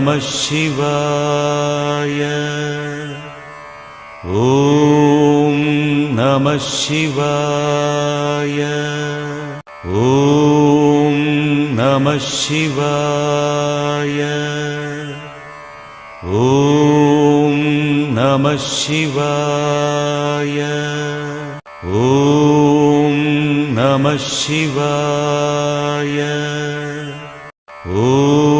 नमः शिवाय। ॐ नमः शिवाय। ॐ नमः शिवाय। ॐ नमः शिवाय। ॐ नमः शिवाय। ॐ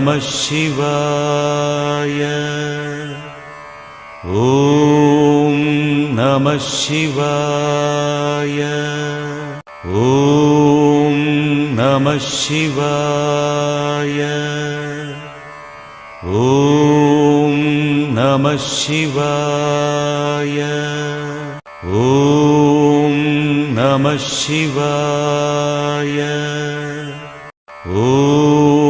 नमः शिवाय। ॐ नमः शिवाय। ॐ नमः शिवाय। ॐ नमः शिवाय। ॐ नमः शिवाय। ॐ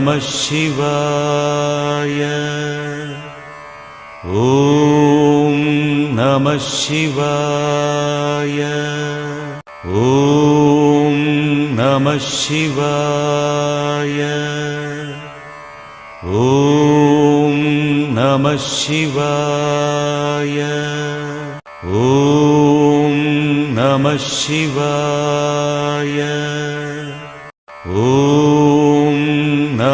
नमः शिवाय। ॐ नमः शिवाय। ॐ नमः शिवाय। ॐ नमः शिवाय। ॐ नमः शिवाय। ॐ